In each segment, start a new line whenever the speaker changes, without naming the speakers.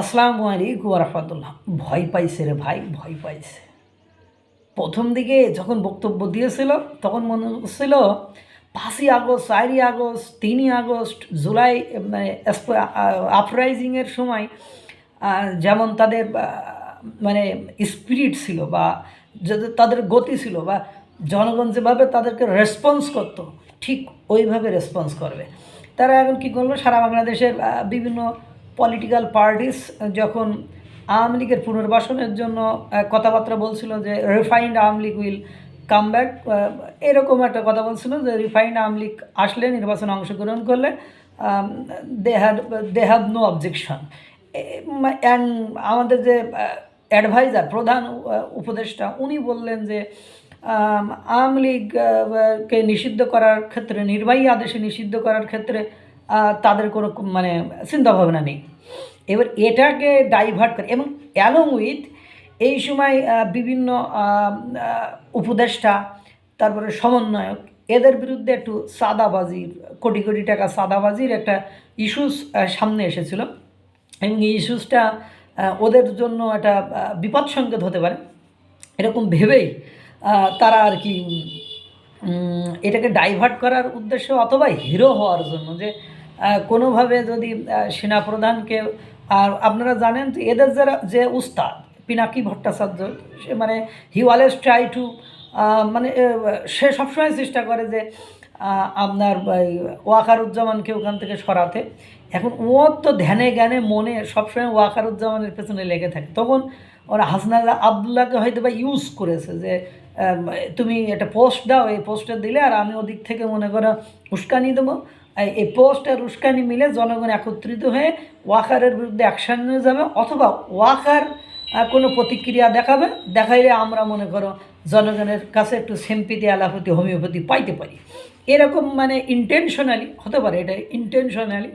আসসালামু আলাইকুম রহমতুল্লাহ ভয় পাইছে রে ভাই, ভয় পাইছে। প্রথম দিকে যখন বক্তব্য দিয়েছিল, তখন মনে হচ্ছিল পাঁচই আগস্ট, চারই আগস্ট, তিনই আগস্ট, জুলাই মানে আপরাইজিংয়ের সময় যেমন তাদের মানে স্পিরিট ছিল বা তাদের গতি ছিল বা জনগণ যেভাবে তাদেরকে রেসপন্স করতো, ঠিক ওইভাবে রেসপন্স করবে। তারা এখন কী করল? সারা বাংলাদেশের বিভিন্ন পলিটিক্যাল পার্টিস যখন আওয়ামী লীগের পুনর্বাসনের জন্য কথাবার্তা বলছিল যে refined Awami League will come back এরকম একটা কথা বলছিল যে রিফাইন্ড আওয়ামী লীগ আসলে নির্বাচনে অংশগ্রহণ করলে they had they have no objection and আমাদের যে অ্যাডভাইজার প্রধান উপদেষ্টা উনি বললেন যে আওয়ামী লীগ আহ, কে নিষিদ্ধ করার ক্ষেত্রে নির্বাহী আদেশে নিষিদ্ধ করার ক্ষেত্রে তাদের কোনো মানে চিন্তাভাবনা নেই। এবার এটাকে ডাইভার্ট করে এবং অ্যালং উইথ এই সময় বিভিন্ন উপদেষ্টা, তারপরে সমন্বয়ক, এদের বিরুদ্ধে একটু সাদাবাজির, কোটি কোটি টাকা সাদাবাজির একটা ইস্যুস সামনে এসেছিল। এবং এই ইস্যুসটা ওদের জন্য একটা বিপদ সংকেত হতে পারে। এরকম ভেবেই তারা আর কি এটাকে ডাইভার্ট করার উদ্দেশ্য অথবা হিরো হওয়ার জন্য যে কোনোভাবে যদি সেনাপ্রধানকে, আর আপনারা জানেন যে এদের যারা, যে উস্তাদ, পিনাকি ভট্টাচার্য, সে মানে হি অলওয়েজ ট্রাই টু মানে সে সবসময় চেষ্টা করে যে আপনার ওয়াকারুজ্জামানকে ওখান থেকে সরাতে। এখন ও তো ধ্যানে জ্ঞানে মনে সবসময় ওয়াকারুজ্জামানের পেছনে লেগে থাকে। তখন ওরা হাসনাল্লাহ আবদুল্লাহকে হয়তো বা ইউজ করেছে যে তুমি একটা পোস্ট দাও, এই পোস্টটা দিলে আর আমি ওদিক থেকে মনে করো উস্কানি দেবো। এই- পোস্ট আর উস্কানি মিলে জনগণ একত্রিত হয়ে ওয়াকারের বিরুদ্ধে অ্যাকশন নিয়ে যাবে অথবা ওয়াকার কোনো প্রতিক্রিয়া দেখাবে, দেখাইলে আমরা মনে করো জনগণের কাছে একটু সেম্পিতি অ্যালাপতি হোমিওপ্যাথি পাইতে পারি। এরকম মানে ইন্টেনশনালি হতে পারে, এটা ইন্টেনশনালি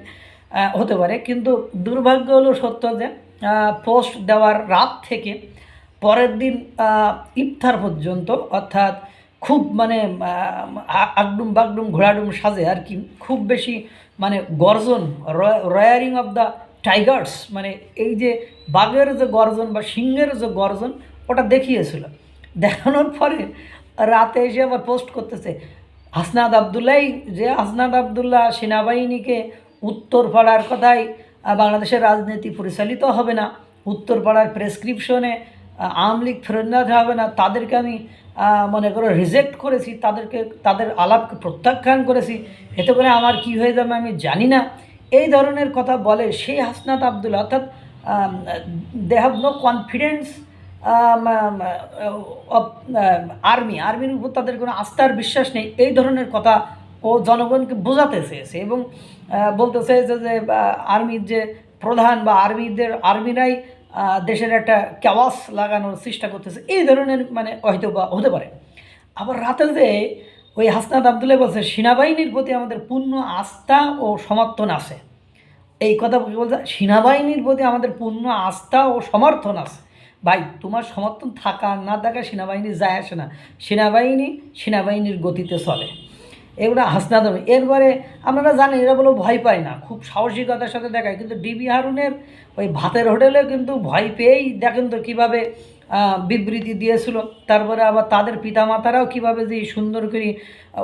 হতে পারে, কিন্তু দুর্ভাগ্য হলো সত্য যে পোস্ট দেওয়ার রাত থেকে পরের দিন ইফতার পর্যন্ত, অর্থাৎ খুব মানে আগডুম বাগডুম ঘোড়াডুম সাজে আর কি। খুব বেশি মানে গর্জন রয়ারিং অফ দ্য টাইগার্স মানে এই যে বাঘের যে গর্জন বা সিংহের যে গর্জন ওটা দেখিয়েছিল। দেখানোর পরে রাতে এসে আবার পোস্ট করতেছে হাসনাদ আবদুল্লাহ যে হাসনাদ আবদুল্লাহ সেনাবাহিনীকে উত্তরপাড়ার কথায় আহ, বাংলাদেশের রাজনীতি পরিচালিত হবে না। উত্তর পাড়ার প্রেসক্রিপশনে আওয়ামী লীগ ফেরত হবে না, তাদেরকে আমি মনে করো রিজেক্ট করেছি, তাদেরকে, তাদের আলাপকে প্রত্যাখ্যান করেছি, এতে করে আমার কি হয়ে যাবে আমি জানি না। এই ধরনের কথা বলে সেই হাসনাত আবদুল্লা অর্থাৎ they have no confidence army আর্মির উপর তাদের কোনো আস্থার বিশ্বাস নেই। এই ধরনের কথা ও জনগণকে বোঝাতে চেয়েছে এবং বলতে চেয়েছে যে আর্মির যে প্রধান বা আর্মিদের আর্মিরাই দেশের একটা ক্যাওয়াস লাগানোর চেষ্টা করতেছে। এই ধরনের মানে হয়তো বা হতে পারে। আবার রাতে যে ওই হাসনাত আবদুল্লাহ বলছে, সেনাবাহিনীর প্রতি আমাদের পূর্ণ আস্থা ও সমর্থন আছে। এই কথা বলছে? সেনাবাহিনীর প্রতি আমাদের পূর্ণ আস্থা ও সমর্থন আছে। ভাই, তোমার সমর্থন থাকা না থাকা সেনাবাহিনী যায় আসে না। সেনাবাহিনী, সেনাবাহিনীর গতিতে চলে। এগুলো হাসনাদ হবে এরপরে আপনারা জানেন, এরা বলো ভয় পায় না। খুব সাহসিকতার সাথে দেখায়। কিন্তু ডিবি হারুনের ওই ভাতের হোটেলে কিন্তু ভয় পেয়েই দেখেন তো কীভাবে বিবৃতি দিয়েছিল। তারপরে আবার তাদের পিতামাতারাও কীভাবে যে সুন্দর করে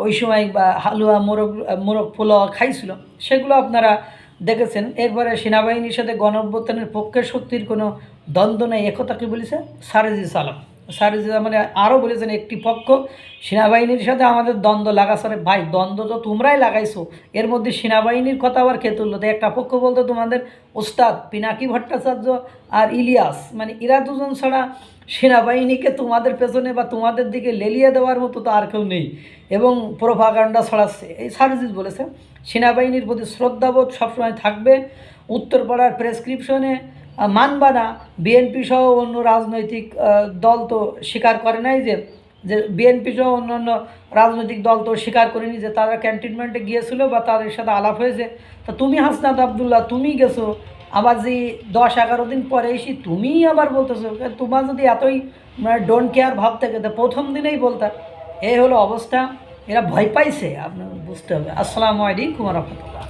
ওই সময় হালুয়া, মোরগ মোরগ পোলাও খাইছিল, সেগুলো আপনারা দেখেছেন। এরপরে সেনাবাহিনীর সাথে গণ অভ্যুত্থানের পক্ষের শক্তির কোনো দ্বন্দ্ব নেই। একথা কি বলেছে? সারেজি সালাম। সারেজি মানে আরও বলেছেন একটি পক্ষ, সেনাবাহিনীর সাথে আমাদের দ্বন্দ্ব লাগাছারে ভাই, দ্বন্দ্ব তো তোমরাই লাগাইছো। এর মধ্যে সেনাবাহিনীর কথা আবার কে তুললো? তো একটা পক্ষ বলতে তোমাদের, ওস্তাদ পিনাকি ভট্টাচার্য আর ইলিয়াস। মানে এরা দুজন ছাড়া সেনাবাহিনীকে তোমাদের পেছনে বা তোমাদের দিকে লেলিয়ে দেওয়ার মতো তো আর কেউ নেই। এবং প্রোপাগান্ডা ছড়াচ্ছে। এই সার্জিস বলেছে, সেনাবাহিনীর প্রতি শ্রদ্ধাবোধ সবসময় থাকবে। উত্তরপাড়ার প্রেসক্রিপশনে মানবা না। বিএনপি সহ অন্য রাজনৈতিক দল তো স্বীকার করে নাই যে যে বিএনপি সহ অন্যান্য রাজনৈতিক দল তো স্বীকার করেনি যে তারা ক্যান্টনমেন্টে গিয়েছিল বা তাদের সাথে আলাপ হয়েছে। তা তুমি হাসনাত আবদুল্লাহ, তুমি গেছো। আবার যে দশ এগারো দিন পরে এসে তুমিই আবার বলতেছো তোমার যদি এতই মানে ডোন্ট কেয়ার ভাব থাকে, তো প্রথম দিনেই বলতা। এই হলো অবস্থা। এরা ভয় পাইছে, আপনার বুঝতে হবে। আসসালামু আলাইকুম রহমতুল্লাহ।